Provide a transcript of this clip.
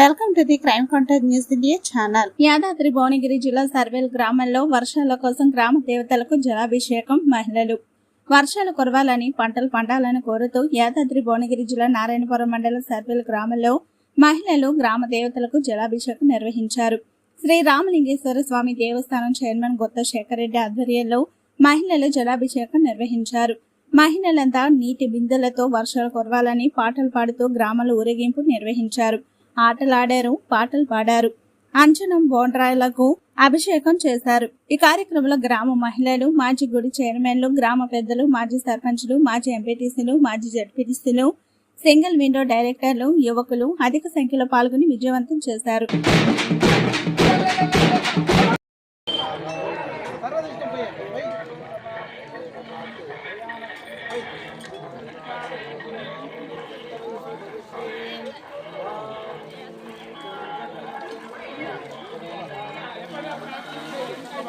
Welcome to the crime contact news India channel. Yadadri Bhuvanagiri జిల్లా సర్వేల్ గ్రామంలో వర్షాల కోసం గ్రామ దేవతలకు జలాభిషేకం మహిళలు. వర్షాలు కురవాలని పంటలు పండాలని కోరుతూ యాదాద్రి భువనగిరి జిల్లా నారాయణపురం మండల సర్వేల్ గ్రామంలో మహిళలు గ్రామ దేవతలకు జలాభిషేకం నిర్వహించారు. శ్రీ రామలింగేశ్వర స్వామి దేవస్థానం చైర్మన్ గుత్త శేఖర్ రెడ్డి ఆధ్వర్యంలో మహిళలు జలాభిషేకం నిర్వహించారు. మహిళలంతా నీటి బిందెలతో వర్షాలు కురవాలని పాటలు పాడుతూ గ్రామాల ఊరేగింపు నిర్వహించారు. ఆటలాడారు పాటలు పాడారు. అంజనం బోండ్రాయలకు అభిషేకం చేశారు. ఈ కార్యక్రమంలో గ్రామ మహిళలు మాజీ గుడి చైర్మన్లు గ్రామ పెద్దలు మాజీ సర్పంచులు మాజీ ఎంపీటీసీలు మాజీ జడ్పీటీసీలు సింగిల్ విండో డైరెక్టర్లు యువకులు అధిక సంఖ్యలో పాల్గొని విజయవంతం చేశారు.